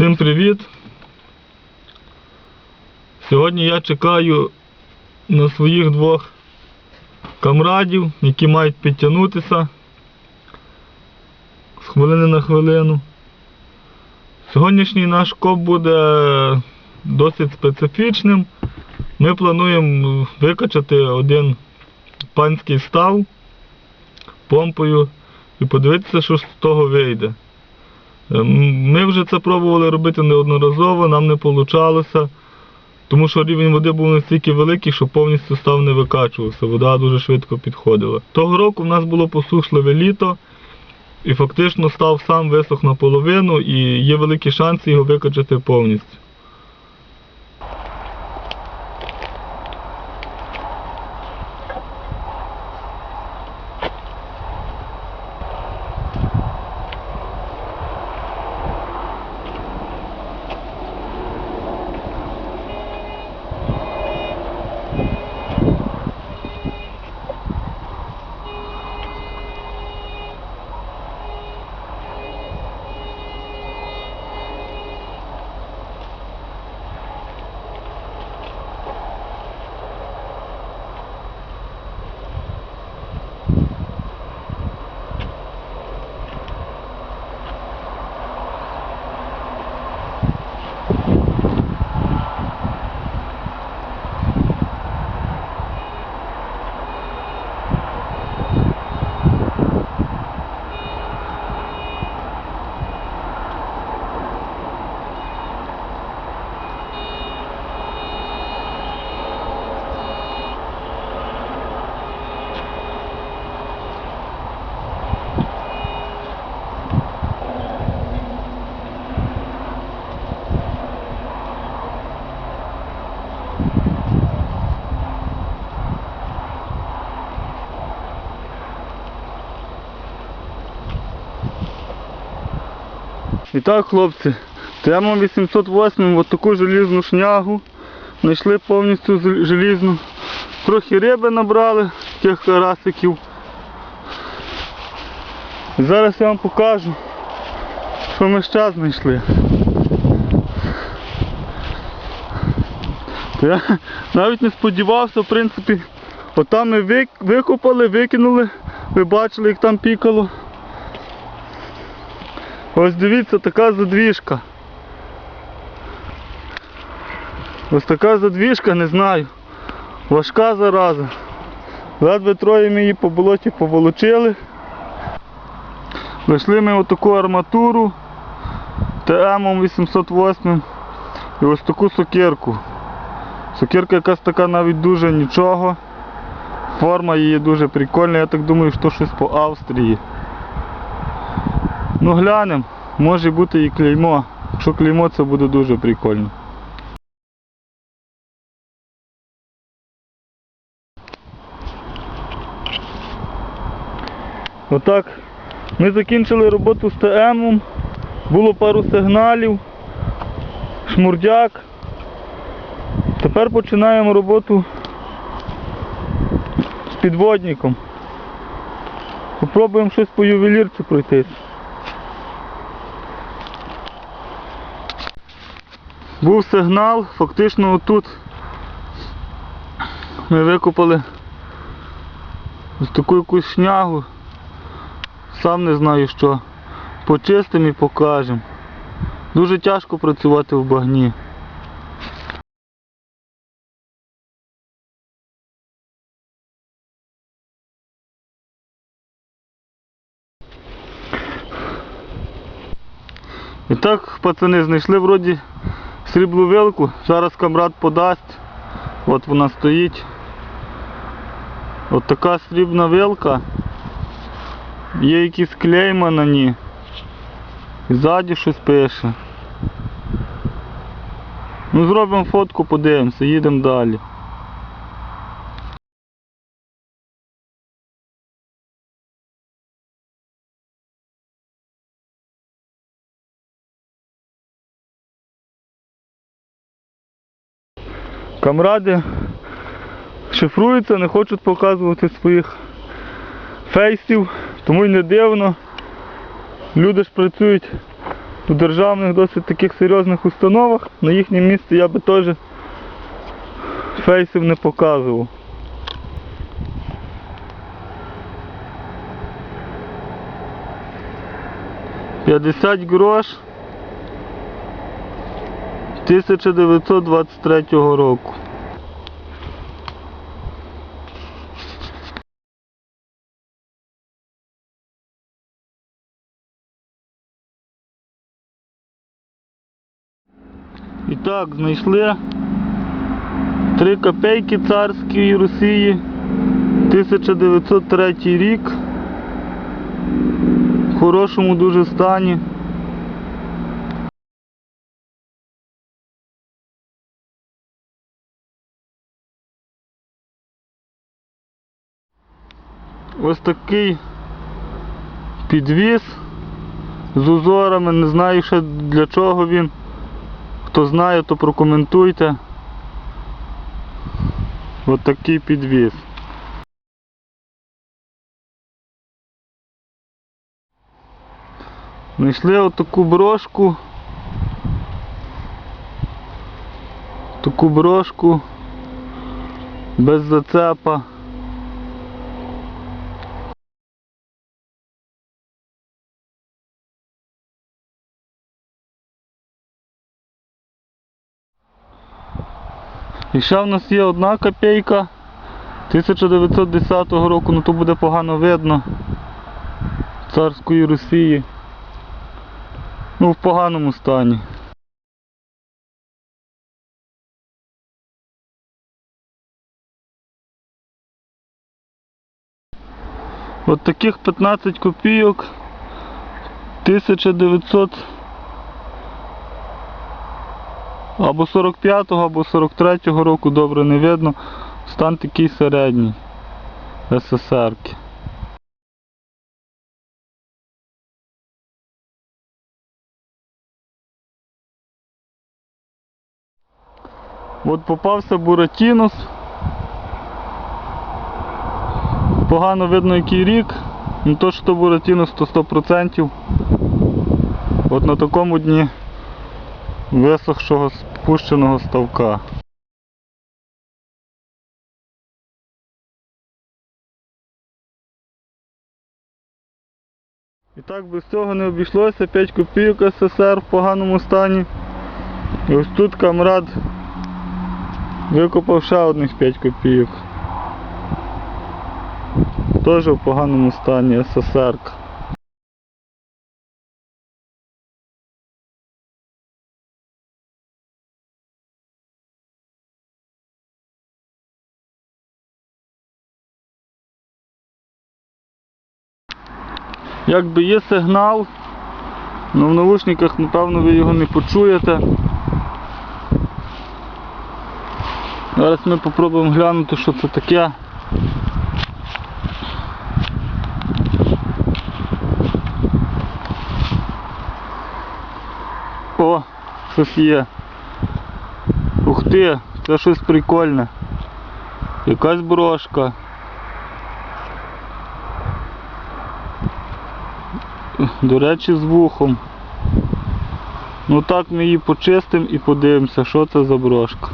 Всім привіт! Сьогодні я чекаю на своїх двох камрадів, які мають підтягнутися з хвилини на хвилину. Сьогоднішній наш коп буде досить специфічним. Ми плануємо викачати один панський став помпою і подивитися, що з того вийде. Ем, Ми вже це пробували робити неодноразово, нам не вийшло, тому що рівень води був настільки великий, що повністю став не викачувався. Вода дуже швидко підходила. Того року в нас було посушливе літо, і фактично став сам висох наполовину, і є великі шанси його викачати повністю. І так, хлопці, тема 808 от таку желізну шнягу. Знайшли повністю желізну. Трохи риби набрали, таких карасиків. Зараз я вам покажу, що ми ще знайшли. Я навіть не сподівався, в принципі, отам ми викопали, викинули, ви бачили, як там пікало. Ось дивіться, така задвіжка. Ось така задвіжка, не знаю. Важка зараза. Ледве троє ми її по болоті поволочили. Знайшли ми отаку арматуру ТМ 808 і ось таку сокирку. Сокирка якась така навіть дуже нічого. Форма її дуже прикольна, я так думаю, що щось по Австрії. Ну глянемо, може бути і клеймо. Якщо клеймо, це буде дуже прикольно. Отак. Ми закінчили роботу з ТМ. Було пару сигналів. Шмурдяк. Тепер починаємо роботу з підводником. Попробуємо щось по ювелірці пройтись. Був сигнал, фактично отут ми викопали ось таку якусь шнягу. Сам не знаю що. Почистимо і покажемо. Дуже тяжко працювати в багні. І так, пацани, знайшли вроді сріблу вилку. Зараз камрад подасть. От вона стоїть. От така срібна вилка. Є якісь клейма на ній. І ззаді щось пише. Ну зробимо фотку, подивимося, їдемо далі. Камради шифруються, не хочуть показувати своїх фейсів, тому й не дивно. Люди ж працюють у державних досить таких серйозних установах. На їхнє місце я би теж фейсів не показував. П'ятдесят грош 1923 року. І так, знайшли три копейки царської Росії, 1903 рік. В хорошому дуже стані. Ось такий підвіз з узорами, не знаю ще для чого він. Хто знає, то прокоментуйте. Ось такий підвіз. Знайшли отаку брошку. Таку брошку без зацепа. Ще в нас є одна копійка 1910 року, ну то буде погано видно. Царської Росії. Ну в поганому стані. От таких 15 копійок 1900 або 45-го, або 43-го року добре не видно. Стан такий середній СССРки. От попався Буратінос. Погано видно який рік. Ну то що то Буратінос, то 100%. От на такому дні висохшого спущеного ставка. І так без цього не обійшлося, 5 копійок СССР в поганому стані. І ось тут камрад викопав ще одних 5 копійок. Теж в поганому стані СССР. Якби є сигнал, але в навушниках, напевно, ви його не почуєте. Зараз ми спробуємо глянути, що це таке. О, щось є. Ух ти, це щось прикольне. Якась брошка. До речі, з вухом. Ну так ми її почистимо і подивимося, що це за брошка.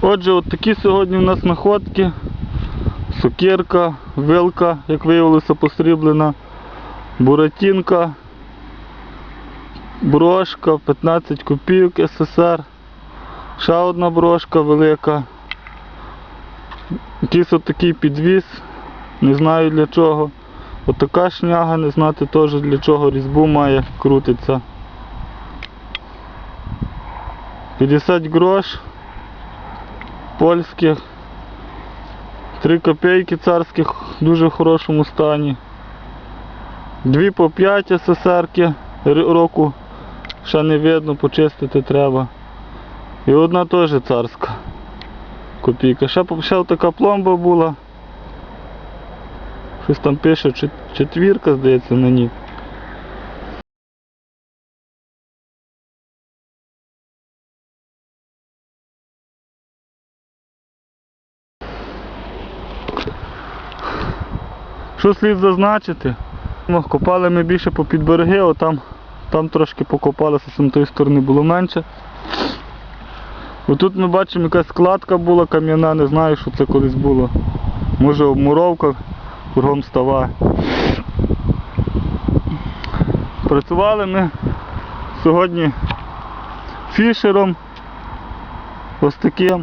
Отже, от такі сьогодні у нас находки. Сокирка, вилка, як виявилося, посріблена, буратінка, брошка, 15 копійок СССР. Ще одна брошка велика. Якийсь отакий підвіз, не знаю для чого. Отака шняга, не знати теж для чого різьбу має, крутиться. 50 грош польських. 3 копійки царських в дуже хорошому стані. Дві по 5 СССРки року ще не видно, почистити треба. І одна теж царська копійка. Ще, ще така пломба була. Щось там пише четвірка, здається, на ній. Що слід зазначити? Копали ми більше по під береги, там, там трошки покопалися, з тої сторони було менше. Отут ми бачимо якась складка була кам'яна, не знаю, що це колись було. Може обмуровка кругом става. Працювали ми сьогодні фішером ось таким.